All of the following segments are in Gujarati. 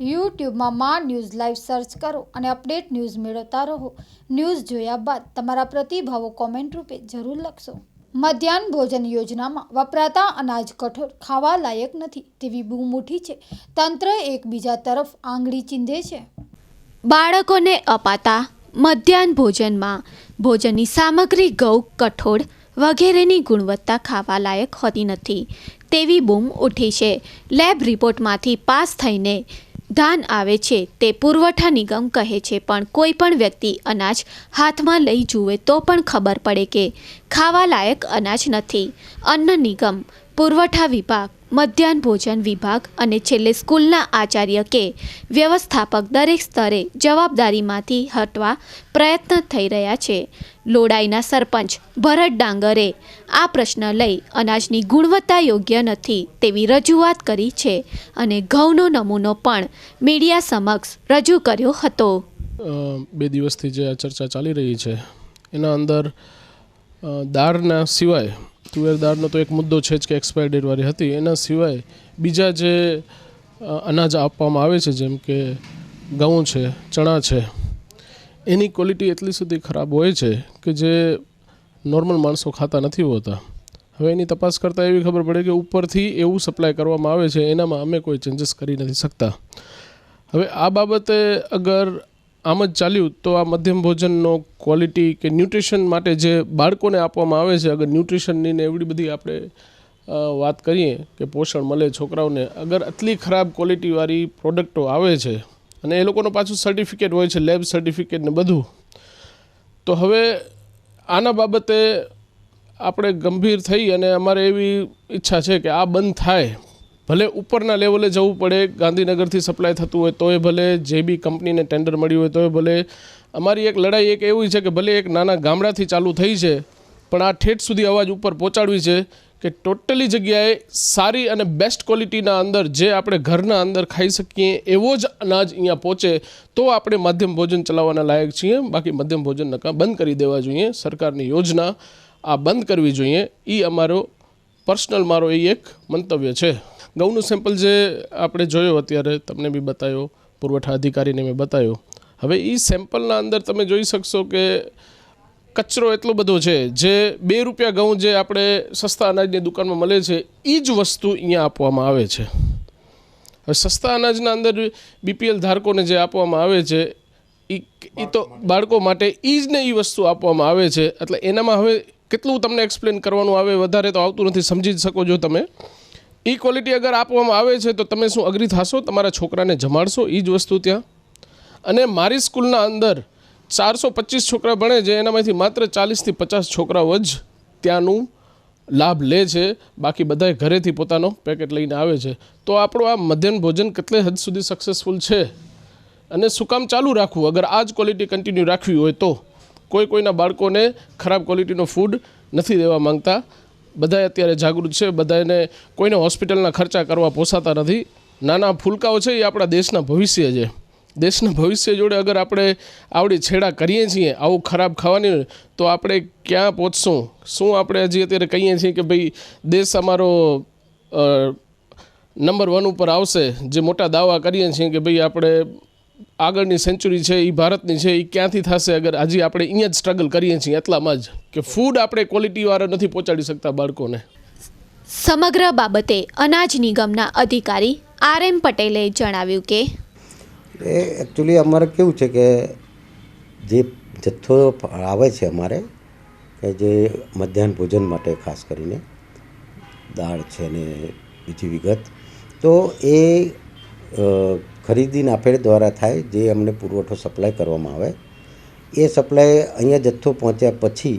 યુટ્યુબમાં મા ન્યૂઝ લાઈવ સર્ચ કરો અને અપડેટ ન્યૂઝ મેળવતા રહો. ન્યૂઝ જોયા બાદ તમારા પ્રતિભાવો કોમેન્ટ રૂપે જરૂર લખશો. મધ્યાહન ભોજન યોજનામાં વપરાતા અનાજ કઠોર ખાવા લાયક નથી તેવી બૂમ ઉઠી છે. તંત્ર એકબીજા તરફ આંગળી ચીંધે છે. બાળકોને અપાતા મધ્યાહન ભોજનમાં ભોજનની સામગ્રી ઘઉં કઠોળ વગેરેની ગુણવત્તા ખાવા લાયક હોતી નથી તેવી બૂમ ઉઠી છે. લેબ રિપોર્ટમાંથી પાસ થઈને ધાન આવે છે, તે પુરવઠા નિગમ કહે છે, પણ કોઈ પણ વ્યક્તિ અનાજ હાથમાં લઈ જુએ તો પણ ખબર પડે કે ખાવા લાયક અનાજ નથી. અન્ન નિગમ, પુરવઠા વિભાગ મધ્યાહન ભોજન વિભાગ અને છેલ્લે સ્કૂલના આચાર્ય કે વ્યવસ્થાપક દરેક સ્તરે જવાબદારીમાંથી હટવા પ્રયત્ન થઈ રહ્યા છે. લોડાઈના સરપંચ ભરત ડાંગરે આ પ્રશ્ન લઈ અનાજની ગુણવત્તા યોગ્ય નથી તેવી રજૂઆત કરી છે અને ઘઉંનો નમૂનો પણ મીડિયા સમક્ષ રજૂ કર્યો હતો. બે દિવસથી જે આ ચર્ચા ચાલી રહી છે, એના અંદર દાળના સિવાય તુવેર દાળનો તો એક મુદ્દો છે જ કે એક્સપાયર ડેટવાળી હતી. એના સિવાય બીજા જે અનાજ આપવામાં આવે છે, જેમ કે ઘઉં છે, ચણા છે, એની ક્વોલિટી એટલી સુધી ખરાબ હોય છે કે જે નોર્મલ માણસો ખાતા નથી હોતા. હવે એની તપાસ કરતાં એવી ખબર પડે કે ઉપરથી એવું સપ્લાય કરવામાં આવે છે, એનામાં અમે કોઈ ચેન્જીસ કરી નથી શકતા. હવે આ બાબતે અગર આમ જ ચાલ્યું તો આ મધ્યમ ભોજનનો ક્વોલિટી કે ન્યુટ્રિશન માટે જે બાળકોને આપવામાં આવે છે, અગર ન્યુટ્રિશનની ને એવડી બધી આપણે વાત કરીએ કે પોષણ મળે છોકરાઓને, અગર આટલી ખરાબ ક્વોલિટીવાળી પ્રોડક્ટો આવે છે અને એ લોકોનું પાછું સર્ટિફિકેટ હોય છે લેબ સર્ટિફિકેટ ને બધું, તો હવે આના બાબતે આપણે ગંભીર થઈ અને અમારે એવી ઈચ્છા છે કે આ બંધ થાય. ભલે ઉપરના લેવલે જવું પડે, ગાંધીનગરથી સપ્લાય થતું હોય, તોય ભલે જે બી કંપનીને ટેન્ડર મળ્યું હોય, તોય ભલે. અમારી એક લડાઈ એક એવી છે કે ભલે એક નાના ગામડાથી ચાલુ થઈ છે, પણ આ ઠેઠ સુધી અવાજ ઉપર પહોંચાડવી છે કે ટોટલી જગ્યાએ સારી અને બેસ્ટ ક્વોલિટીના અંદર જે આપણે ઘરના અંદર ખાઈ શકીએ એવો જ અનાજ અહીંયા પહોંચે, તો આપણે મધ્યમ ભોજન ચલાવવાના લાયક છીએ. બાકી મધ્યમ ભોજન નકા બંધ કરી દેવા જોઈએ. સરકારની યોજના આ બંધ કરવી જોઈએ. એ અમારો પર્સનલ મારો એ એક મંતવ્ય છે. ઘઉંનું સેમ્પલ જે આપણે જોયો અત્યારે તમને બી બતાવ્યો પુરવઠા અધિકારીને મેં બતાવ્યો હવે એ સેમ્પલના અંદર તમે જોઈ શકશો કે કચરો એટલો બધો છે જે બે રૂપિયા ઘઉં જે આપણે સસ્તા અનાજની દુકાનમાં મળે છે એ જ વસ્તુ અહીંયા આપવામાં આવે છે. હવે સસ્તા અનાજના અંદર બીપીએલ ધારકોને જે આપવામાં આવે છે એ એ તો બાળકો માટે. એ જ ને એ વસ્તુ આપવામાં આવે છે. એટલે એનામાં હવે કેટલું તમને એક્સપ્લેન કરવાનું આવે વધારે તો આવતું નથી સમજી જ શકો છો તમે. એ ક્વોલિટી અગર આપવામાં આવે છે, તો તમે શું અગ્રી થશો? તમારા છોકરાને જમાડશો એ જ વસ્તુ ત્યાં? અને મારી સ્કૂલના અંદર ચારસો પચીસ છોકરા ભણે છે, એનામાંથી માત્ર ચાલીસથી પચાસ છોકરાઓ જ ત્યાંનું લાભ લે છે. બાકી બધાય ઘરેથી પોતાનો પેકેટ લઈને આવે છે. તો આપણું આ મધ્યાહન ભોજન કેટલે હદ સુધી સક્સેસફુલ છે? અને શું કામ ચાલુ રાખવું? અગર આ જ ક્વોલિટી કન્ટિન્યુ રાખવી હોય તો? કોઈ કોઈના બાળકોને ખરાબ ક્વોલિટીનો ફૂડ નથી દેવા માંગતા. બધાય અત્યારે જાગૃત છે બધાને કોઈને હોસ્પિટલના ખર્ચા કરવા પોસાતા નથી. નાના ફૂલકાઓ છે એ આપણા દેશના ભવિષ્ય છે. દેશના ભવિષ્ય જોડે અગર આપણે આવડી છેડા કરીએ છીએ, આવું ખરાબ ખાવાની, તો આપણે ક્યાં પહોંચશું? શું આપણે હજી અત્યારે કહીએ છીએ કે ભાઈ, દેશ અમારો નંબર વન ઉપર આવશે, જે મોટા દાવા કરીએ છીએ કે ભાઈ આપણે આગળની સેન્ચુરી છે એ ભારતની છે એ ક્યાંથી થશે? અગર હજી આપણે અહીંયા જ સ્ટ્રગલ કરીએ છીએ એટલામાં જ કે ફૂડ આપણે ક્વોલિટીવાળા નથી પહોંચાડી શકતા બાળકોને. સમગ્ર બાબતે અનાજ નિગમના અધિકારી આર એમ પટેલે જણાવ્યું કે એ એકચ્યુઅલી અમારે કેવું છે કે જે જથ્થો આવે છે અમારે કે જે મધ્યાહન ભોજન માટે ખાસ કરીને દાળ છે ને બીજી વિગત તો એ ખરીદી નાફેડ દ્વારા થાય જે અમને પુરવઠો સપ્લાય કરવામાં આવે. એ સપ્લાય અહીંયા જથ્થો પહોંચ્યા પછી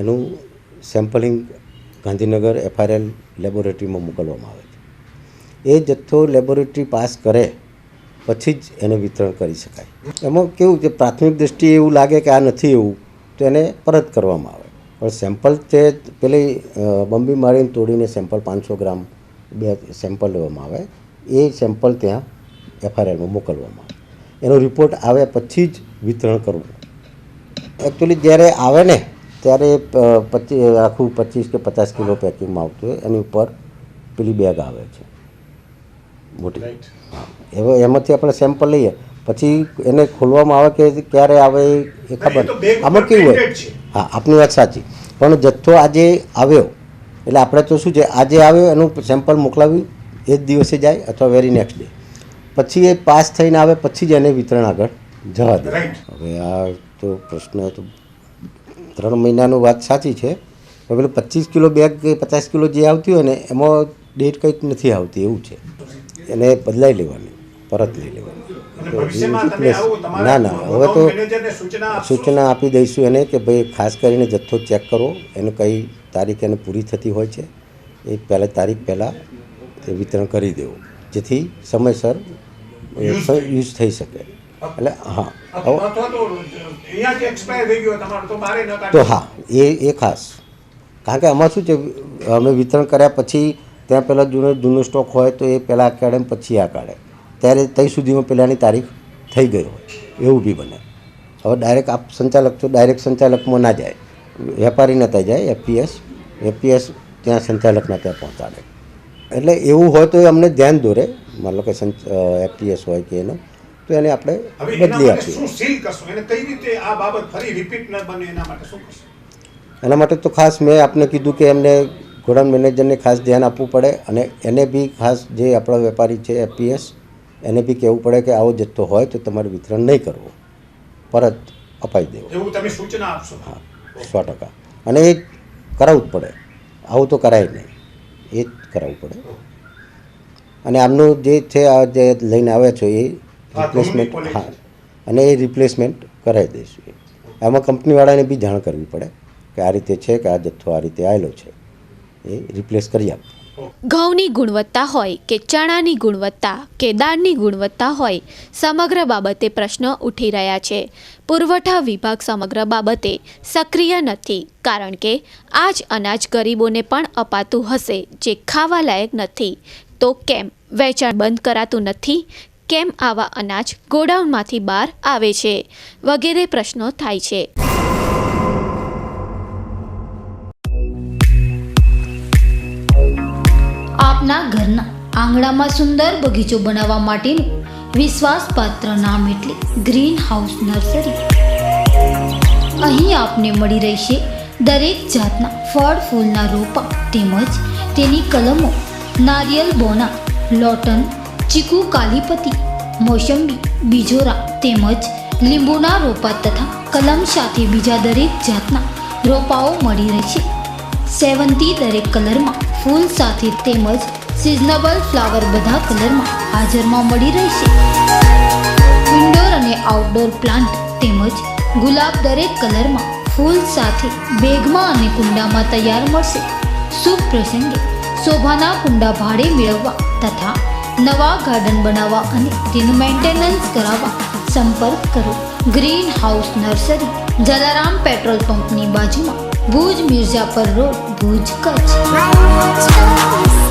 એનું સેમ્પલિંગ ગાંધીનગર એફઆરએલ લેબોરેટરીમાં મોકલવામાં આવે છે. એ જથ્થો લેબોરેટરી પાસ કરે પછી જ એને વિતરણ કરી શકાય. એમાં કેવું છે, પ્રાથમિક દ્રષ્ટિએ એવું લાગે કે આ નથી એવું, તો એને પરત કરવામાં આવે. પણ સેમ્પલ તે પેલી બંબી મારીને તોડીને સેમ્પલ પાંચસો ગ્રામ બે સેમ્પલ લેવામાં આવે. એ સેમ્પલ ત્યાં એફઆરએલમાં મોકલવામાં. એનો રિપોર્ટ આવ્યા પછી જ વિતરણ કરવું. એકચ્યુઅલી જ્યારે આવે ને ત્યારે પચીસ આખું પચીસ કે પચાસ કિલો પેકિંગમાં આવતું હોય એની ઉપર પેલી બેગ આવે છે. મોટી. હા. એવો એમાંથી આપણે સેમ્પલ લઈએ. પછી એને ખોલવામાં આવે કે ક્યારે આવે એ ખબર. આમાં કેવું હોય? હા આપની વાત સાચી. પણ જથ્થો આજે આવ્યો એટલે આપણે તો શું છે આજે આવ્યો એનું સેમ્પલ મોકલાવ્યું એ જ દિવસે જાય અથવા વેરી નેક્સ્ટ ડે પછી એ પાસ થઈને આવે પછી જ એને વિતરણ આગળ જવા દે. હવે આ તો પ્રશ્ન તો ત્રણ મહિનાનું વાત સાચી છે. પણ પેલું પચીસ કિલો બેગ કે પચાસ કિલો જે આવતી હોય ને એમાં ડેટ કંઈક નથી આવતી એવું છે. એને બદલાઈ લેવાની પરત લઈ લેવાની. ના ના હવે તો સૂચના આપી દઈશું એને કે ભાઈ ખાસ કરીને જથ્થો ચેક કરો. એને કઈ તારીખ એને પૂરી થતી હોય છે એ પહેલાં તારીખ પહેલાં વિતરણ કરી દેવું. જેથી સમયસર યુઝ થઈ શકે. એટલે હા. તો હા એ એ ખાસ. કારણ કે આમાં શું છે અમે વિતરણ કર્યા પછી ત્યાં પહેલાં જૂનો જૂનો સ્ટોક હોય તો એ પહેલાં આ કાઢે ને પછી આ કાઢે. ત્યારે ત્યાં સુધીમાં પહેલાંની તારીખ થઈ ગઈ હોય. એવું બી બને. હવે ડાયરેક્ટ આપ સંચાલક તો ડાયરેક્ટ સંચાલકમાં ના જાય. વેપારીના ત્યાં જાય એફપીએસ એફપીએસ ત્યાં સંચાલકના ત્યાં પહોંચાડે. એટલે એવું હોય તો એ અમને ધ્યાન દોરે. માનો કે સંચ એફપીએસ હોય કે એનો તો એને આપણે બદલી આપીએ. શું સીલ કરશો? એને કઈ રીતે આ બાબત ફરી રિપીટ ન બને એના માટે શું કરશો? એના માટે તો ખાસ મેં આપને કીધું કે એમને ગોડાઉન મેનેજરને ખાસ ધ્યાન આપવું પડે અને એને બી ખાસ જે આપણા વેપારી છે એફપીએસ એને બી કહેવું પડે કે આવો જથ્થો હોય તો તમારે વિતરણ નહીં કરવું. પરત અપાઈ દેવો. એવું તમે સૂચના આપશો. હા સો ટકા. અને એ કરાવવું જ પડે. આવું તો કરાય નહીં. એ જ કરાવવું પડે. અને આમનું જે છે આ જે લઈને આવ્યા છો એ રિપ્લેસમેન્ટ હા. અને એ રિપ્લેસમેન્ટ કરાવી દઈશું. આમાં કંપનીવાળાને બી જાણ કરવી પડે કે આ રીતે છે કે આ જથ્થો આ રીતે આવેલો છે. એ રિપ્લેસ કરી આપવું ઘઉંની ગુણવત્તા હોય કે ચણાની ગુણવત્તા કે દાળની ગુણવત્તા હોય સમગ્ર બાબતે પ્રશ્ન ઉઠી રહ્યા છે. પુરવઠા વિભાગ સમગ્ર બાબતે સક્રિય નથી કારણ કે આ જ અનાજ ગરીબોને પણ અપાતું હશે જે ખાવા લાયક નથી. તો કેમ વેચાણ બંધ કરાતું નથી? કેમ આવા અનાજ ગોડાઉનમાંથી બહાર આવે છે? વગેરે પ્રશ્નો થાય છે. આપના ઘરના આંગણામાં સુંદર બગીચો બનાવવા માટેનું વિશ્વાસપાત્ર નામ એટલે ગ્રીન હાઉસ નર્સરી અહીં આપને મળી રહેશે દરેક જાતના ફળ, ફૂલના રોપા તેમજ તેની કલમો નારિયેલ બોના, લોટન, ચીકુ કાલીપતિ, મોસંબી, બીજોરા તેમજ લીંબુના રોપા તથા કલમ સાથે બીજા દરેક જાતના રોપાઓ મળી રહેશે. સેવંતી દરેક કલરમાં ફૂલ સાથે તેમજ સિઝનેબલ ફ્લાવર બધા કલરમાં હાજરમાં મળી રહેશે. ઇન્ડોર અને આઉટડોર પ્લાન્ટ તેમજ ગુલાબ દરેક કલરમાં ફૂલ સાથે બેગમાં અને કુંડામાં તૈયાર મળશે. શુભ પ્રસંગે શોભાના કુંડા ભાડે મેળવવા તથા નવા ગાર્ડન બનાવવા અને તેનું મેન્ટેનન્સ કરાવવા સંપર્ક કરો green house nursery, Jalaram petrol પંપની બાજુમાં, ભુજ મિર્જાપર રોડ, ભુજ કચ્છ.